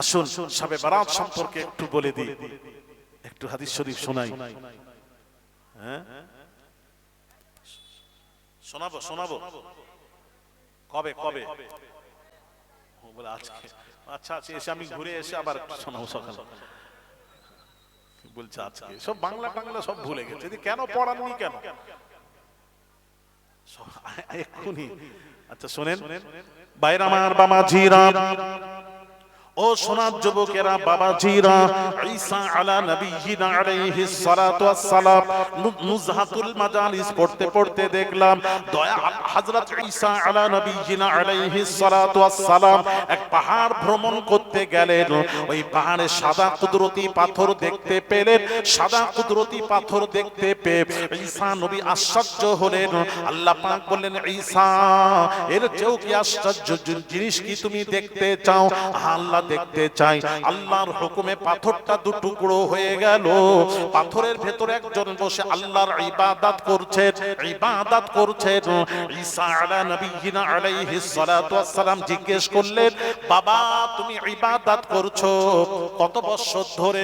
আসুন সবে বারাত সম্পর্কে একটু বলে দিই। একটু হাদিস শরীফ শোনাই। হ্যাঁ? শোনাবো শোনাবো। কবে কবে? বলে আজকে। আচ্ছা আচ্ছা এসে আমি ঘুরে এসে আবার শোনাবো সকাল। বলছে আজকে। সব বাংলা টাংলা সব ভুলে গেছে। যে কেন পড়াননি কেন? এক্ষুনি। আচ্ছা শোনেন। বাইরে আমার বাবা ও সোনার যুবকেরা, বাবাজিরা, ঈসা আলা নবিয়িনা আলাইহিস সালাতু ওয়াস সালাম নু- নুজহাতুল মাজালিস পড়তে পড়তে দেখলাম, দয়া হযরত ঈসা আলা নবিয়িনা আলাইহিস সালাতু ওয়াস সালাম এক পাহাড় ভ্রমণ করতে গেলেন। ওই পাহাড়ে সাদা কুদরতি পাথর দেখতে পেলেন, সাদা কুদরতি পাথর দেখতে পেয়ে ঈসা নবী আশ্চর্য হলেন। আল্লাহ পাক বললেন, ঈসা, এর চেয়েও কি আশ্চর্য জিনিস কি তুমি দেখতে চাও? আল্লাহ দেখতে চাই। আল্লাহর হুকুমে পাথরটা দু টুকরো হয়ে গেল। পাথরের ভেতরে একজন বসে আল্লাহর ইবাদত করছেন ইবাদত করছেন ঈসা আলা নবিয়িনা আলাইহিস সালাতু ওয়াস সালাম জিজ্ঞেস করলেন, বাবা, তুমি ইবাদত করছ? কত বছর ধরে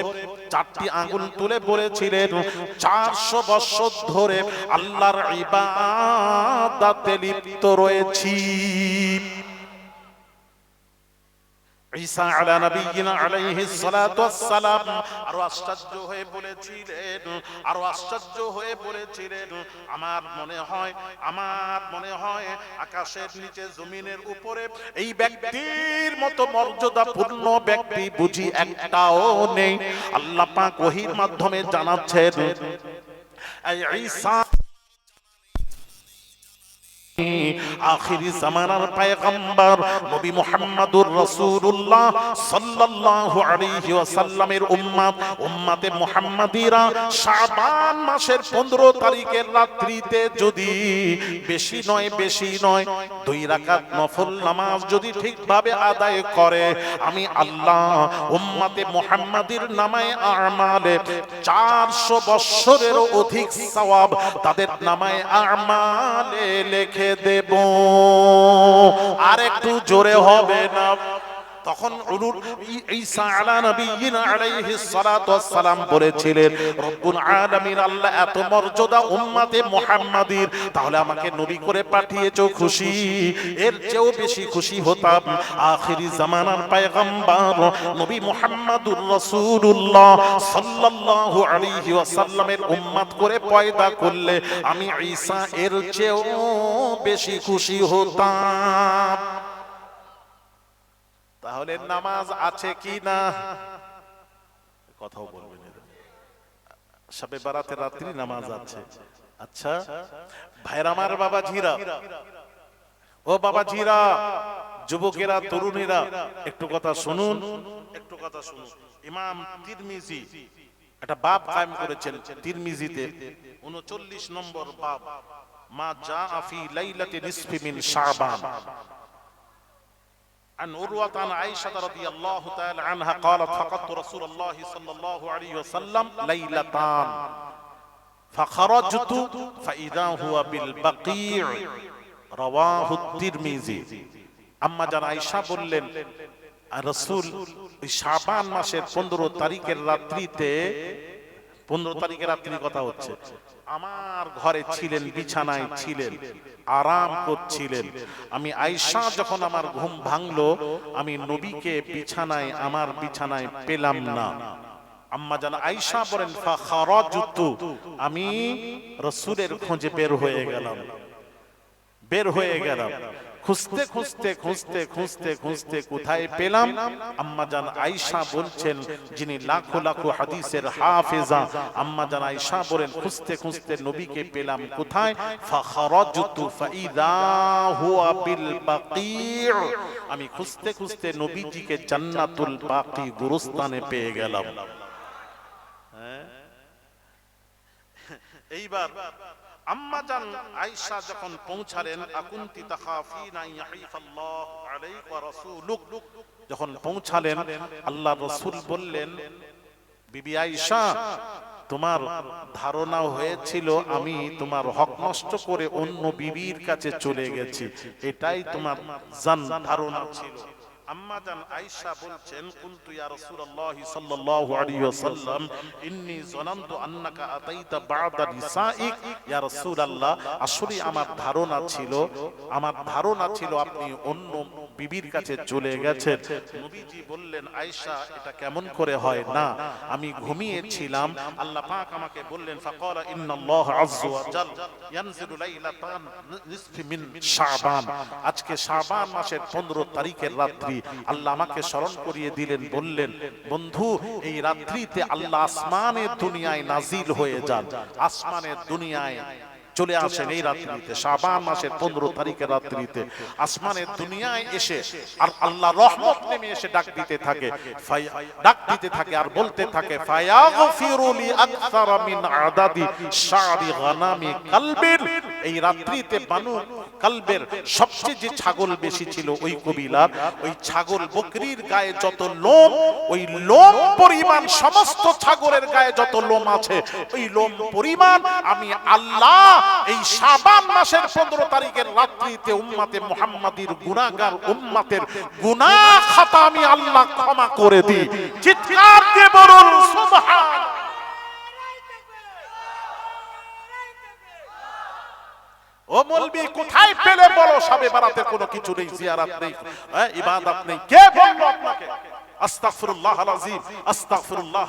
চারটি আঙ্গুল তুলে বলেছিলেন, চারশো বছর ধরে আল্লাহর ইবাদতে লিপ্ত রয়েছি। ঈসা আলা সালাতু ওয়াস সালাম আরও আশ্চর্য হয়ে বলেছিলেন আশ্চর্য হয়ে বলেছিলেন, আমার মনে হয়, আমার মনে হয় আকাশের নিচে জমিনের উপরে এই ব্যক্তির মতো মর্যাদাপূর্ণ ব্যক্তি বুঝি একটাও নেই। আল্লাহ পাক ওহীর মাধ্যমে জানাচ্ছেন, এই ঈসা আখিরি জামানার পয়গম্বর নবী মুহাম্মদুর রাসূলুল্লাহ সাল্লাল্লাহু আলাইহি ওয়াসাল্লামের উম্মত উম্মতে মুহাম্মাদিরা শাবান মাসের 15 তারিখের রাত্রিতে যদি বেশি নয় বেশি নয়, দুই রাকাত নফল নামাজ যদি ঠিকভাবে আদায় করে, আমি আল্লাহ উম্মতে মুহাম্মাদির নামায় আমালে 400 বছরেরও অধিক সওয়াব তাদের নামায় আমালে লিখে দেব। আর একটু জোরে হবে না। তখন ঈসা আলা নবিয়িনা আলাইহিস সালাতু ওয়াস সালাম বলেছিলেন রব্বুল আলামিন আল্লাহ এত মর্যাদা উম্মতে মুহাম্মাদির তাহলে আমাকে নবী করে পাঠিয়েছো খুশি। এর চেয়েও বেশি খুশি হতাম আখিরি জামানার পয়গম্বর নবী মুহাম্মাদুর রাসূলুল্লাহ সাল্লাল্লাহু আলাইহি ওয়াসাল্লামের উম্মত করে পয়দা করলে আমি ঈসা এর চেয়েও বেশি খুশি হতাম। তাহলে নামাজ আছে কি না কথাও বলবেন সবে বারাতে রাত্রি নামাজ আছে। আচ্ছা ভাইরা আমার বাবা ঝিরা ও বাবা ঝিরা যুবকেরা, তরুণীরা, একটু কথা শুনুন। একটু কথা শুনুন। ইমাম তিরমিজি একটা বাব কায়েম করেছেন তিরমিজিতে। 39 নম্বর বাব মা জা ফি লাইলাতি নিসফি মিন শাবান। عن عروة عن عائشة رضي الله تعالى عنها قالت فقدت رسول الله صلى الله عليه وسلم ليلتان فخرجت فإذا هو بالبقيع رواه الترمذي আম্মা জান আয়েশা বললেন আর রাসূল ওই শাবান মাসের 15 তারিখের রাত্রিতে 15 তারিখের রাত্রির কথা হচ্ছে। আমার ঘরে ছিলেন, বিছানায় ছিলেন, আরাম করছিলেন। আমি আয়েশা যখন আমার ঘুম ভাঙলো, আমি নবীকে বিছানায়, আমার বিছানায় পেলাম না। আম্মা জান আয়েশা বলেন আমি রাসূলের খোঁজে বের হয়ে গেলাম। বের হয়ে গেলাম। খুঁজতে খুঁজতে খুঁজতে খুঁজতে খুঁজতে কোথায় পেলাম? আম্মা জান আয়েশা বলছেন, যিনি লাখো লাখো হাদিসের হাফেজা আম্মা জান আয়েশা বলেন, খুঁজতে খুঁজতে নবীকে পেলাম কোথায়? ফাখারাজতু ফাইদা হুয়া বিল বাকি' আমি খুঁজতে খুঁজতে নবীজিকে জান্নাতুল বাকি গুরুস্থানে পেয়ে গেলাম। এইবার আম্মা জান আয়েশা যখন পৌঁছালেন আকুন্তি তাখাফিনা ইয়াহিফাল্লাহু আলাইকা রাসূলুক, যখন পৌঁছালেন, আল্লাহ রাসূল বললেন, বিবি আয়েশা, তোমার ধারণা হয়েছিল আমি তোমার হক নষ্ট করে অন্য বিবির কাছে চলে গেছি। এটাই তোমার জান ধারণা ছিল। আম্মা জান আয়েশা বলছেন কুনতু ইয়া সাল্লাল্লাহু আলাইহি ওয়াসাল্লাম যানানতু আন্নাকা আতাইতা বা'দা নিসাইক। ইয়া রাসূলুল্লাহ, আসলে আমার ধারণা ছিল, আমার ধারণা ছিল আপনি অন্য বিবির কাছে চলে গেছেন। নবীজি বললেন, আয়েশা, এটা কেমন করে হয় না? আমি ঘুমিয়েছিলাম। আল্লাহ পাক আমাকে বললেন, ফাকালা ইন্নাল্লাহ ইয়ানজিলু লাইলাতান নিসফি মিন শাবান। আজকে শাবান মাসের 15 তারিখের রাত্রি আল্লাহ আমাকে স্মরণ করিয়ে দিলেন, বললেন, বন্ধু, এই রাত্রিতে আল্লাহ আসমানের দুনিয়ায় নাজিল হয়ে যান। আসমানের দুনিয়ায় চলে আসেন এই রাত্রিতে, শাবান মাসের পনেরো তারিখের রাত্রিতে। আসমানের দুনিয়ায় এসে আর আল্লাহ রহমত নেমে এসে ডাক দিতে থাকে। ডাক দিতে থাকে আর বলতে থাকে এই রাত্রিতে বানু কালবের সবচেয়ে যে ছাগল বেশি ছিল ওই কবিলার ওই ছাগল বকরির গায়ে যত লোম, ওই লোম পরিমাণ সমস্ত ছাগলের গায়ে যত লোম আছে, ওই লোম পরিমাণ আমি আল্লাহ এই শাবান মাসের পনেরো তারিখের রাত্রিতে উম্মাতে মুহাম্মাদির গুনাহগার উম্মাতের গুনাহ খাতা আমি আল্লাহ ক্ষমা করে দিই। চিৎকার দিয়ে বলুন, সুবহান ও মলবি কোথায় পেলে বলো? বারাতে কোনো কিছু নেই জিয়ারাত নেই। হ্যাঁ, ইবাদত নেই। কে বলল আপনাকে? আস্তাগফিরুল্লাহ আস্তাগফিরুল্লাহ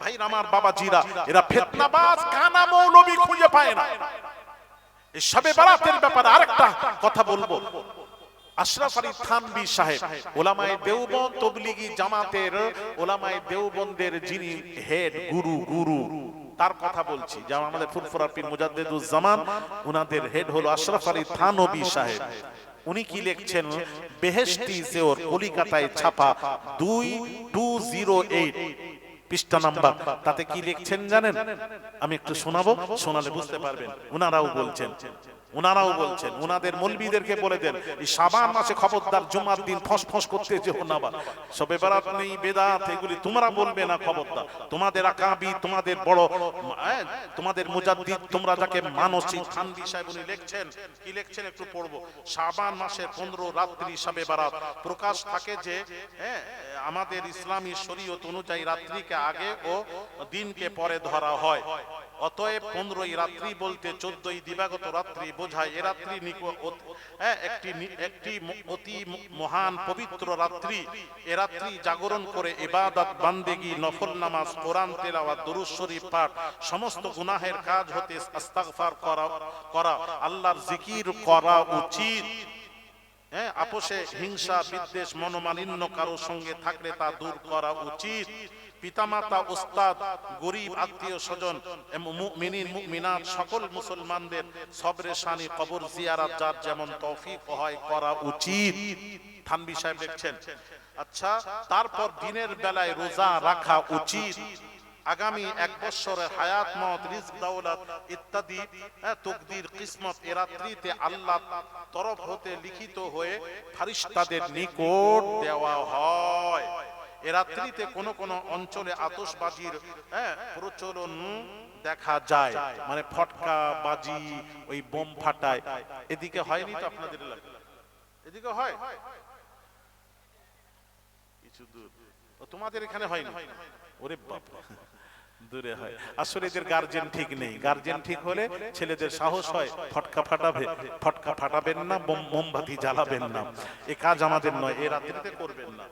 ভাই আমার এরা কানা মৌলবি খুঁজে পায় না। এই বারাতের ব্যাপারে আরেকটা কথা বলব। আশরাফ আলী থানবি সাহেব ওলামায়ে দেওবন্দ তবলিগি জামাতের ওলামায়ে দেওবন্দের যিনি হেড গুরু গুরু তার কথা বলছি। যেমন আমাদের ফুরফুরা পীর মুজাদ্দেদুজ্জামান উনাদের হেড হলো আশরাফ আলী থানবী সাহেব। উনি কি লিখছেন? বেহেশতি সেওর কলিকাতায় ছাপা দুই টু জিরো এইট, পৃষ্ঠা নাম্বার। তাতে কি লিখছেন জানেন? আমি একটু শোনাবো, শোনালে বুঝতে পারবেন। উনারাও বলছেন। উনারাও বলছেন ওনাদের মলবিদেরকে বলে দেন এই সাবান মাসে খবরদার জুমার দিন ফস ফস করতে যেও না বা। সবে বেড়াত নেই বেদাত এগুলি তোমরা বলবে না খবরদার। তোমাদের আকাবি তোমাদের বড় হ্যাঁ, তোমাদের মুজাদ্দিদ তোমরা যাকে মানসিক থানবি সাহেব উনি লিখছেন। কি লিখছেন একটু পড়ব। সাবান মাসের পনেরো রাত্রি সবে বারাত। প্রকাশ থাকে যে হ্যাঁ আমাদের ইসলামী শরীয়ত অনুযায়ী রাত্রিকে আগে ও দিনকে পরে ধরা হয়। অতএব পনেরোই রাত্রি বলতে চোদ্দই দিবাগত রাত্রি বোঝায় এ রাত্রি হ্যাঁ, একটি একটি অতি মহান পবিত্র রাত্রি। এ রাত্রি জাগরণ করে ইবাদত বান্দেগি নফল নামাজ কোরআন তেলাওয়াত দুরূদ শরীফ পাঠ সমস্ত গুনাহের কাজ হতে ইস্তিগফার করা করা আল্লাহর জিকির করা উচিত। হ্যাঁ আপোষে হিংসা, বিদ্বেষ, মনোমালিন্য কারও সঙ্গে থাকলে তা দূর করা উচিত। পিতামাতা, ওস্তাদ, গরিব, আত্মীয় স্বজন মুমিনিন, মুমিনাত, সকল মুসলমানদের সবরে শানি কবর জিয়ারাত যার যেমন তৌফিক হয় করা উচিত। থানবি সাহেব লিখছেন আচ্ছা তারপর দিনের বেলায় রোজা রাখা উচিত। আগামী এক বছরের হায়াত মত রিজক দাওলাত ইত্যাদি হ্যাঁ, তকদির কিসমত এ রাত্রিতে আল্লাহ তরফ হতে লিখিত হয়ে ফারিস্তাদের নিকট দেওয়া হয়। এ রাত্রিতে কোন কোন অঞ্চলে আতশবাজির হ্যাঁ প্রচলন দেখা যায়। মানে ফটকা বাজি ওই বোম ফাটায়। এদিকে হয়নি তো আপনাদের এদিকে হয়? কিছু দূর। তোমাদের এখানে হয়নি? ওরে বাপ দূরে হয়। আসলে এদের গার্জেন ঠিক নেই। গার্জেন ঠিক হলে ছেলেদের সাহস হয় ফটকা ফাটাবে ফটকা ফাটাবেন না মোমবাতি জ্বালাবেন না। এ কাজ আমাদের নয় এ রাত্রিতে করবেন না।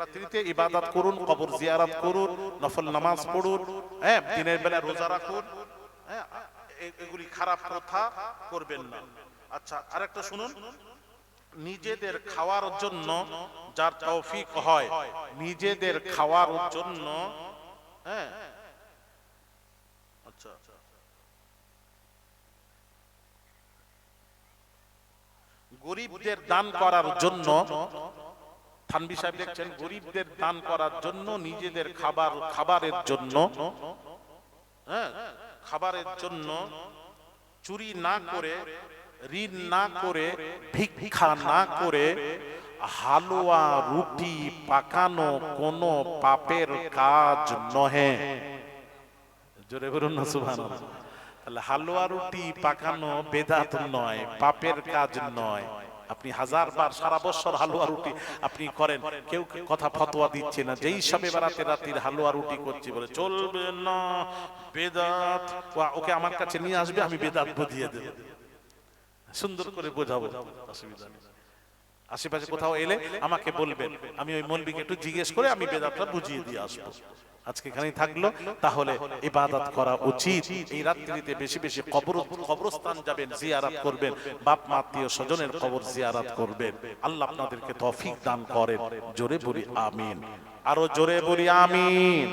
রাত্রিতে ইবাদত করুন কবর জিয়ারত করুন নফল নামাজ পড়ুন হ্যাঁ দিনের বেলা রোজা রাখুন হ্যাঁ এগুলি খারাপ প্রথা করবেন না। আচ্ছা আরেকটা শুনুন। নিজেদের খাওয়ার জন্য যার তৌফিক হয়, নিজেদের খাওয়ার জন্য। হ্যাঁ। আচ্ছা। গরিবদের দান করার জন্য থানবি সাহেব দেখছেন, গরিবদের দান করার জন্য, নিজেদের খাবার, খাবারের জন্য হ্যাঁ খাবারের জন্য চুরি না করে ঋণ না করে, ভিক্ষা না করে, হালুয়া, রুটি পাকানো কোনো পাপের কাজ নহে। জোরে বলুন না, সুবহানাল্লাহ। তাহলে হালুয়া, রুটি পাকানো বেদাত নয়, পাপের কাজ নয়। আপনি হাজার বার সারা বছর হালুয়া, রুটি আপনি করেন, কেউ কথা ফতোয়া দিচ্ছে না। যেই সবে বেড়াতে রাত্রির হালুয়া, রুটি করছি বলে, চলবে না, বেদাত। ওকে আমার কাছে নিয়ে আসবে, আমি বেদাত বুঝিয়ে দেব। সুন্দর করে বোঝাবো। অসুবিধা নেই। আশেপাশে কোথাও এলে আমাকে বলবেন। আমি ওই মৌলবীকে একটু জিজ্ঞেস করে আমি বেদাতটা বুঝিয়ে দিয়ে আসব। আজকে এখানেই থাকল তাহলে ইবাদত করা উচিত। এই রাত্রিতে বেশি বেশি কবর কবরস্থান যাবেন জিয়ারাত করবেন বাপ মা আত্মীয় স্বজনের কবর জিয়ারাত করবেন। আল্লাহ আপনাদেরকে তৌফিক দান করেন। জোরে বলি আমিন। আরও জোরে বলি আমিন।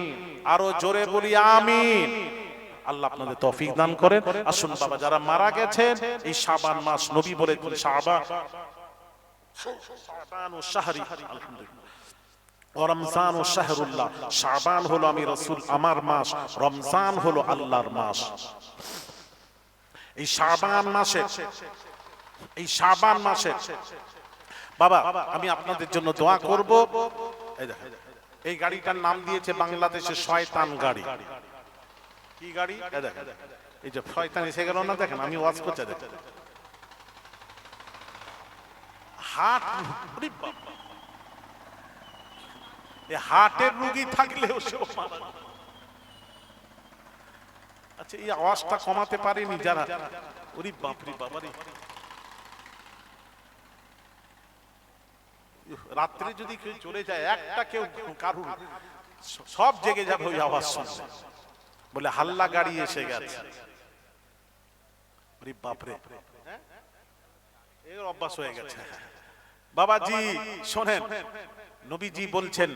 আরও জোরে বলি আমিন। আল্লাহ আপনাদের তৌফিক দান করেন। আসুন বাবা যারা মারা গেছেন এই শাবান মাস নবী বলে শাবান। শাবান। ও শাহরি। আলহামদুলিল্লাহ রমজান ও শাহরুল্লাহ শাবান হলো আমি রসুল আমার মাস রমজান হলো আল্লাহর মাস। এই শাবান মাসে এই শাবান মাসে বাবা আমি আপনাদের জন্য দোয়া করব। এই এই গাড়িটার নাম দিয়েছে বাংলাদেশের শয়তান গাড়ি। কি গাড়ি? দেখেন। এই যে শয়তান এসে গেল না? দেখেন, আমি ওয়াজ দেখেন। রুগী থাকলেও সেও আচ্ছা এই আওয়াজটা কমাতে পারেনি, যারা ওরে বাপরি বাবারি রাত্রে যদি কেউ চলে যায়, একটা কেউ কারুর সব জেগে যাবে ওই আওয়াজ শুনলে বলে হাল্লা গাড়ি এসে গেছে। বাপরে। হ্যাঁ? এর অভ্যাস হয়ে গেছে। বাবাজি শোনেন। নবীজি বলছেন,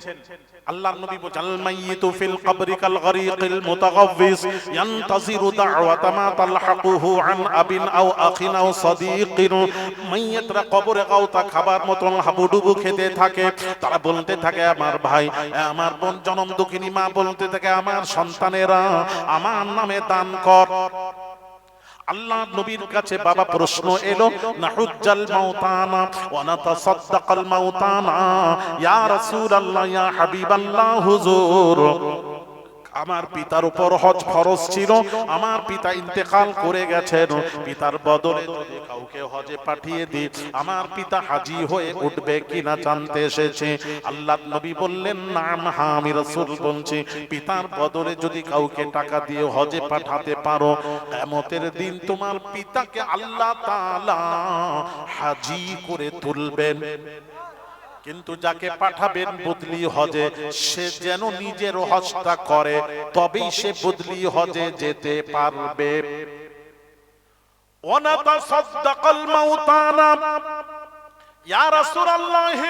আল্লাহর নবী বলছেন, আল মাইয়িতু ফিল কবরি কাল গরিকিল মুতাগাফিস ইয়ানতাজিরু দাওয়াতা মা তালহাকুহু আন আবিন আও আখিন আও সাদিকিন। মাইয়িতরা কবরে গাওতা খাবার মতন হাবুডুবু খেতে থাকে, তারা বলতে থাকে, আমার ভাই, আমার বোন জনম দুঃখিনী মা বলতে থাকে, আমার সন্তানেরা আমার নামে দান কর। আল্লাহ নবীর কাছে বাবা প্রশ্ন এলো, নাহুজ্জাল মাউতানা, ওয়া নাতাসাদ্দাকাল মাউতানা, ইয়া রাসূলুল্লাহ, ইয়া হাবিবাল্লাহ, হুজুর। আমার পিতার উপর হজ ফরজ ছিল, আমার পিতা ইন্তেকাল করে গেছেন, পিতার বদলে কাউকে হজে পাঠিয়ে দিই, আমার পিতা হাজি হয়ে উঠবে কিনা জানতে এসেছে। আল্লাহ নবী বললেন, নাম হা আমি রাসূল বলছি, পিতার বদলে যদি কাউকে টাকা দিয়ে হজে পাঠাতে পারো এমতের দিন তোমার পিতাকে আল্লাহ তালা হাজি করে তুলবেন। কিন্তু যাকে পাঠাবেন বদলি হজে, সে যেন নিজের হজটা করে, তবেই সে বদলি হজে যেতে পারবে। ওনাতাসাদ্দাকাল মাউতানা। ইয়া রাসূলুল্লাহ,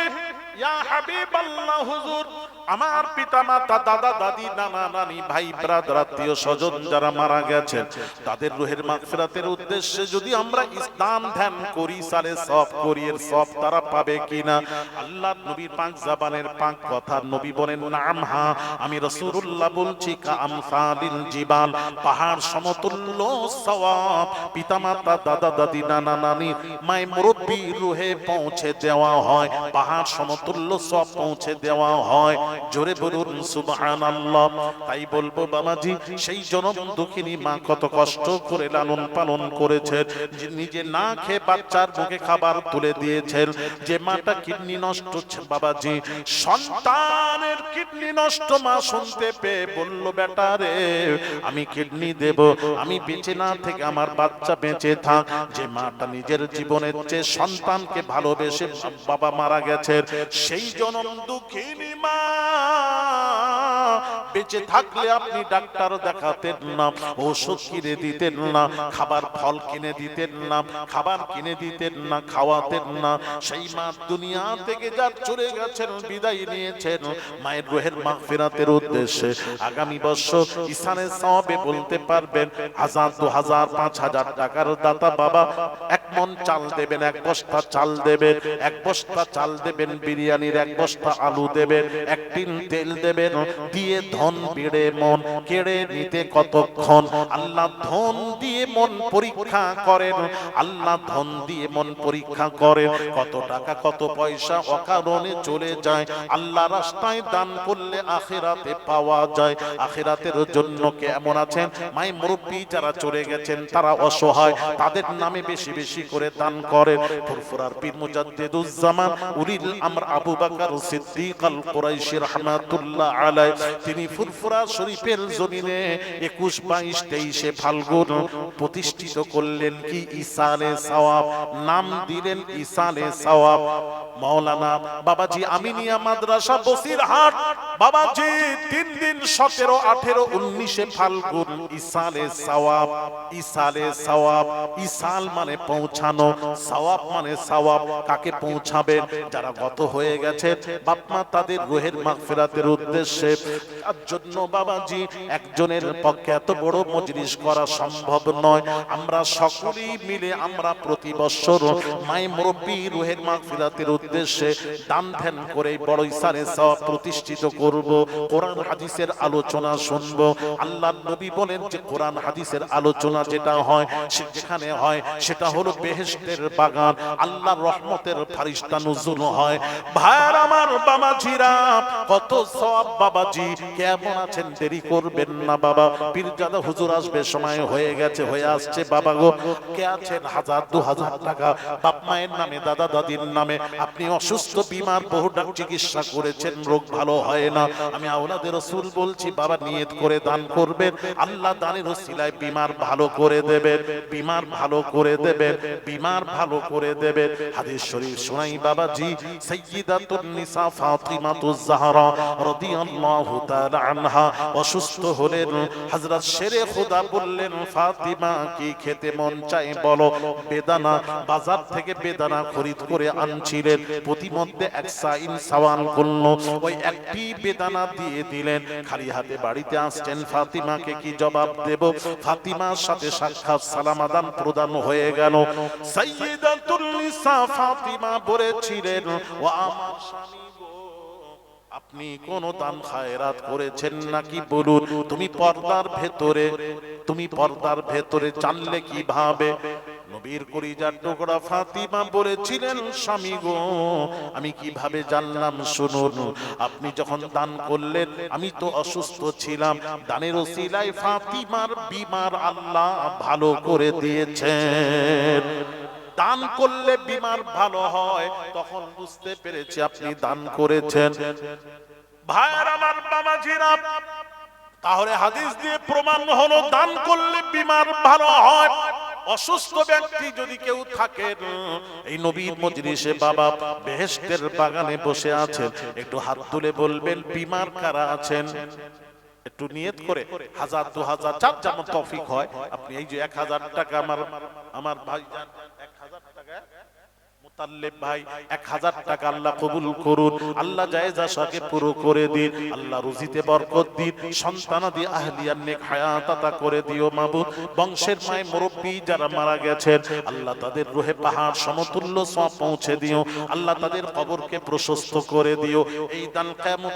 ইয়া হাবিবাল্লাহ, হুজুর। আমার পিতা মাতা দাদা, দাদি, নানা, নানি, ভাই, ব্রাদার, আত্মীয় স্বজন যারা মারা গেছেন, তাদের রুহের মাগফিরাতের উদ্দেশ্যে যদি আমরা ইসলাম ধ্যান করি সালে সব করি, এর সব তারা পাবে কিনা? আল্লাহ নবীর পাক জাবানের পাক কথা, নবী বলেন, নাম হা, আমি রাসূলুল্লাহ বলছি, কা আমসালিল জিবাল, পাহাড় সমতুল্য সওয়াব, পিতামাতা, দাদা, দাদি, নানা, নানি মাই মুরব্বী রুহে পৌঁছে দেওয়া হয়, পাহাড় সমতুল্য সব পৌঁছে দেওয়া হয় জোরে বলুন, সুবহানাল্লাহ। তাই বলব বাবাজি, সেই জনম দুঃখিনী মা কত কষ্ট করে লালন পালন করেছেন। নিজে না খেয়ে বাচ্চার মুখে খাবার তুলে দিয়েছেন। যে মাটা কিডনি নষ্ট ছে- বাবাজি, সন্তানের কিডনি নষ্ট মা শুনতে পেয়ে বলল, বেটা রে, আমি কিডনি দেব, আমি বেঁচে না থেকে আমার বাচ্চা বেঁচে থাক। যে মাটা নিজের জীবনের চেয়ে সন্তানকে ভালোবেসে বাবা মারা গেছে সেই জনম দুঃখিনী মা বেঁচে থাকলে আপনি ডাক্তার দেখাতেন না, ওষুধ কিনে দিতেন না, খাবার ফল কিনে দিতেন না, খাবার কিনে দিতেন না, খাওয়াতেন না। সেই মা দুনিয়া থেকে যার চলে গেছেন, বিদায় নিয়েছেন। মায়ের রোহের মাগফিরাতের উদ্দেশ্যে আগামী বছর ইসানের সওয়াবে বলতে পারবেন, হাজার দু হাজার পাঁচ হাজার টাকার দাতা বাবা এক মন চাল দেবেন, এক বস্তা চাল দেবেন, এক বস্তা চাল দেবেন, বিরিয়ানির এক বস্তা আলু দেবেন, এক টিন তেল দেবেন, দিয়ে ধন বেড়ে মন কেড়ে নিতে কতক্ষণ? আল্লাহ ধন দিয়ে মন পরীক্ষা করেন, আল্লাহ ধন দিয়ে মন পরীক্ষা করেন, কত টাকা, কত পয়সা অকারণে চলে যায়, আল্লাহ রাস্তায় দান করলে আখেরাতে পাওয়া যায়, আখেরাতের জন্য কেমন আছেন? মাই মুরব্বী যারা চলে গেছেন, তারা অসহায়, তাদের নামে বেশি বেশি বেশি করে দান করেন ফুরফুরার পীর মুজাদ্দিদুজ্জামান উলিল আমর আবু বকর সিদ্দিক আল কুরাইশি রাহমাতুল্লাহ আলাই তিনি ফুরফুরা শরীফের জমিনে 21 22 23 এ ফাল্গুন প্রতিষ্ঠিত করলেন কি? ইসালে সওয়াব। নাম দিলেন ইসালে সওয়াব। মাওলানা বাবাজি আমিনিয়া মাদ্রাসা বসিরহাট। বাবাজি, তিন দিন সতেরো, আঠেরো, উনিশে ফাল্গুন ইসালে সওয়াব ইসালে সওয়াব। ইসাল মানে পৌঁছানো, সওয়াব মানে সওয়াব, কাকে পৌঁছাবে, যারা গত হয়ে গেছে। বাপমা তাদের রুহের মাগফিরাতের উদ্দেশ্যে, তার জন্য বাবাজি, একজনের পক্ষে এত বড় মজলিস করা সম্ভব নয়। আমরা সকলেই মিলে, আমরা প্রতি বছর মাই মুরব্বী রুহের মাগফিরাতের উদ্দেশ্যে দান ধ্যান করে বড় ইসারে সওয়াব প্রতিষ্ঠিত করব, কোরআন হাদিসের আলোচনা শুনব। আল্লাহ নবী বলেন যে, কোরআন হাদিসের আলোচনা যেটা হয়, সে যেখানে হয়, সেটা হলো বেহেশতের বাগান, আল্লাহর রহমতের ফারিস্তা নুজুল হয়। ভাইয়ার আমার বাবাজিরা কত সওয়াব বাবাজি, কেমন আছেন, দেরি করবেন না বাবা। পীরজাদা হুজুর আসবে, সময় হয়ে গেছে, হয়ে আসছে। বাবা গো, কে আছেন? হাজার, দু হাজার টাকা। বাপ মায়ের নামে, দাদা দাদির নামে। আপনি অসুস্থ, বিমার বহু ডাক চিকিৎসা করেছেন, রোগ ভালো হয় না। আমি আওলাদের রসুল বলছি, বাবা নিয়ত করে দান করবেন। আল্লাহ দানের ওসিলায় বিমার ভালো করে দেবেন, বিমার ভালো করে দেবেন। বিমার ভালো করে দেবেন হাদিস শরীফ বাবাজি, সাইয়্যিদাতুন নিসা ফাতিমাতুজ জাহরা রাদিয়াল্লাহু তাআলা আনহা। অসুস্থ হলেন, হযরত শেরে খোদা বললেন, ফাতিমা, কি খেতে মন চাই বলো। বেদানা, বাজার থেকে বেদানা খরিদ করে আনছিলেন। প্রতিমধ্যে এক সাইন করল, ওই একটি বেদানা দিয়ে দিলেন। খালি হাতে বাড়িতে আসছেন, ফাতিমাকে কি জবাব দেব? ফাতিমার সাথে সাক্ষাৎ সালাম আদান প্রদান হয়ে গেল। নিসা ফাতিমা ও আমার স্বামী আপনি কোন দান খায়রাত করেছেন নাকি বলুন? তুমি পর্দার ভেতরে, তুমি পর্দার ভেতরে জানলে কীভাবে নবীর কলিজার টুকরা ফাতিমা বলেছিলেন, স্বামী গো, আমি কীভাবে জানলাম, শুনুন, আপনি যখন দান করলেন, আমি তো অসুস্থ ছিলাম। দানের ওসিলায় ফাতিমার বিমার আল্লাহ ভালো করে দিয়েছেন। দান করলে বিমার ভালো হয়, তখন বুঝতে পেরেছি আপনি দান করেছেন। ভাইয়ের আমার বাবাজিরা, তাহলে হাদিস দিয়ে প্রমাণ হলো, দান করলে বিমার ভালো হয়। অসুস্থ ব্যক্তি যদি কেউ থাকেন, এই নবীর মজলিসে বাবা বেহেশতের বাগানে বসে আছেন, একটু হাত তুলে বলবেন, বিমার কারা আছেন? একটু নিয়ত করে, হাজার, দু হাজার চার যেমন তফিক হয়, আপনি এই যে এক হাজার টাকা আমার আমার ভাই এক হাজার মুতাল্লিব ভাই, এক হাজার টাকা আল্লাহ কবুল করুন। আল্লাহ পুরো করে দিন, আল্লাহ রুজিতে বরকত দিন আহলিয়ার নেক করে দিও মাবুদ। বংশের মায় মুরব্বী যারা মারা গেছেন, আল্লাহ তাদের রুহে পাহাড় সমতুল্য সব পৌঁছে দিও। আল্লাহ তাদের কবরকে প্রশস্ত করে দিও। এই দান কিয়ামত